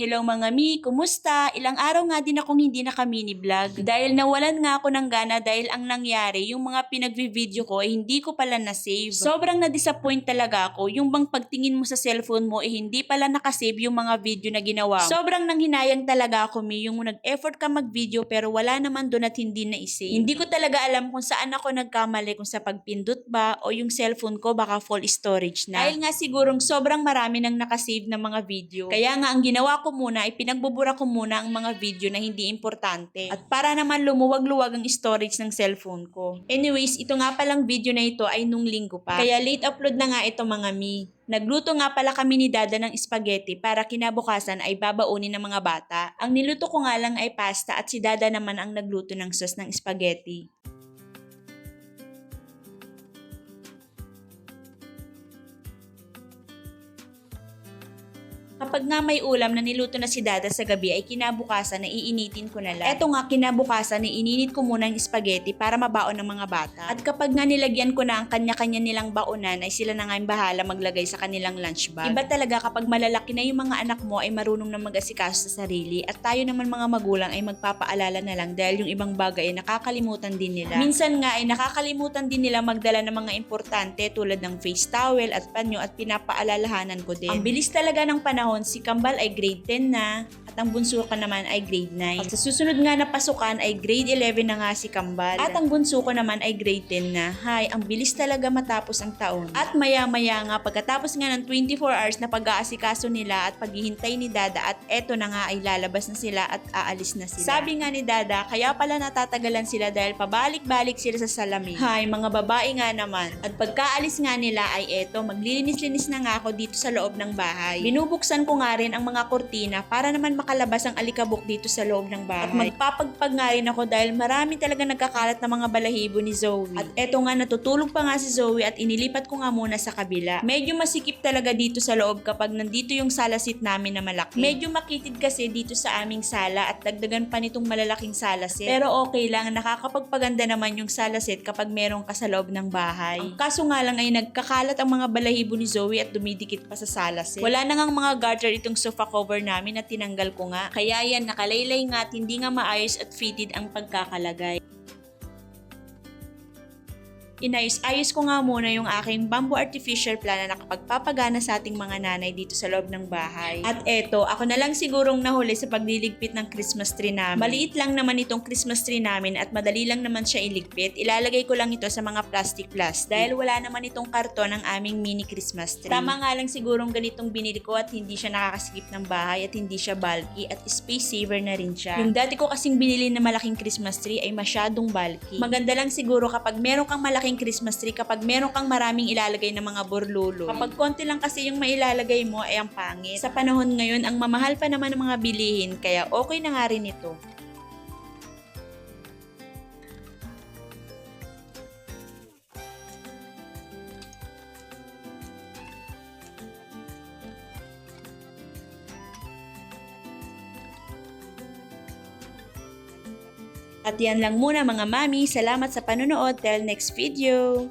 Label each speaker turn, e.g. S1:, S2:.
S1: Hello mga mi, kumusta? Ilang araw nga din akong hindi naka-mini vlog. Dahil nawalan nga ako ng gana dahil ang nangyari, yung mga pinag-video ko ay hindi ko pala na-save. Sobrang na-disappoint talaga ako, yung bang pagtingin mo sa cellphone mo ay hindi pala nakasave yung mga video na ginawa mo. Sobrang nanghinayang talaga ako mi, yung nag-effort ka mag-video pero wala naman doon at hindi na-save. Hindi ko talaga alam kung saan ako nagkamali, kung sa pagpindot ba o yung cellphone ko baka full storage na. Dahil nga sigurong sobrang marami nang nakasave na mga video. Kaya nga ang ginawa ko muna ay pinagbubura ko muna ang mga video na hindi importante. At para naman lumuwag-luwag ang storage ng cellphone ko. Anyways, ito nga palang video na ito ay nung linggo pa. Kaya late upload na nga ito mga mi. Nagluto nga pala kami ni Dada ng spaghetti para kinabukasan ay babaunin ng mga bata. Ang niluto ko nga lang ay pasta at si Dada naman ang nagluto ng sauce ng spaghetti. Kapag nga may ulam na niluto na si Dada sa gabi ay kinabukasan na iinitin ko na lang. Eto nga kinabukasan na ininit ko muna ang spaghetti para mabaon ng mga bata. At kapag nga nilagyan ko na ang kanya-kanya nilang baonan ay sila na nga yung bahala maglagay sa kanilang lunch bag. Iba talaga kapag malalaki na yung mga anak mo ay marunong na mag-asikaso sa sarili at tayo naman mga magulang ay magpapaalala na lang dahil yung ibang bagay ay nakakalimutan din nila. Minsan nga ay nakakalimutan din nila magdala ng mga importante tulad ng face towel at panyo at pinapaalalahanan ko din. Ang bilis talaga ng panahon si Kambal ay grade 10 na at ang bunso ko naman ay grade 9. At sa susunod nga na pasukan ay grade 11 na nga si Kambal. At ang bunso ko naman ay grade 10 na. Hay, ang bilis talaga matapos ang taon. At maya-maya nga pagkatapos nga ng 24 hours na pag-aasikaso nila at paghihintay ni Dada at eto na nga ay lalabas na sila at aalis na sila. Sabi nga ni Dada, kaya pala natatagalan sila dahil pabalik-balik sila sa salamin. Hay, mga babae nga naman. At pagkaalis nga nila ay eto, maglilinis-linis na nga ako dito sa loob ng bahay. Binubuksan ko nga rin ang mga kortina para naman makalabas ang alikabok dito sa loob ng bahay. At magpapagpag nga rin ako dahil marami talaga nagkakalat na mga balahibo ni Zoe. At eto nga natutulog pa nga si Zoe at inilipat ko nga muna sa kabila. Medyo masikip talaga dito sa loob kapag nandito yung sala seat namin na malaki. Medyo makitid kasi dito sa aming sala at dagdagan pa nitong malalaking sala set. Pero okay lang, nakakapagpaganda naman yung sala set kapag meron ka sa loob ng bahay. Ang kaso nga lang ay nagkakalat ang mga balahibo ni Zoe at dumidikit pa sa sala set. Wala na ngang mga garter itong sofa cover namin na tinanggal ko nga. Kaya yan, nakalaylay nga at hindi nga maayos at fitted ang pagkakalagay. Inayos-ayos ko nga muna yung aking bamboo artificial plant na nakapagpapagana sa ating mga nanay dito sa loob ng bahay. At eto, ako na lang sigurong nahuli sa pagliligpit ng Christmas tree namin. Maliit lang naman itong Christmas tree namin at madali lang naman siya iligpit. Ilalagay ko lang ito sa mga plastic-plastic dahil wala naman itong karton ng aming mini Christmas tree. Tama nga lang sigurong ganitong binili ko at hindi siya nakakasikip ng bahay at hindi siya bulky at space saver na rin siya. Yung dati ko kasing binili na malaking Christmas tree ay masyadong bulky. Maganda lang siguro kapag meron kang malaking Christmas tree kapag meron kang maraming ilalagay ng mga burlulo. Kapag konti lang kasi yung mailalagay mo ay ang pangit. Sa panahon ngayon, ang mamahal pa naman ng mga bilihin kaya okay na nga rin ito. At yan lang muna mga mami. Salamat sa panonood. Till next video.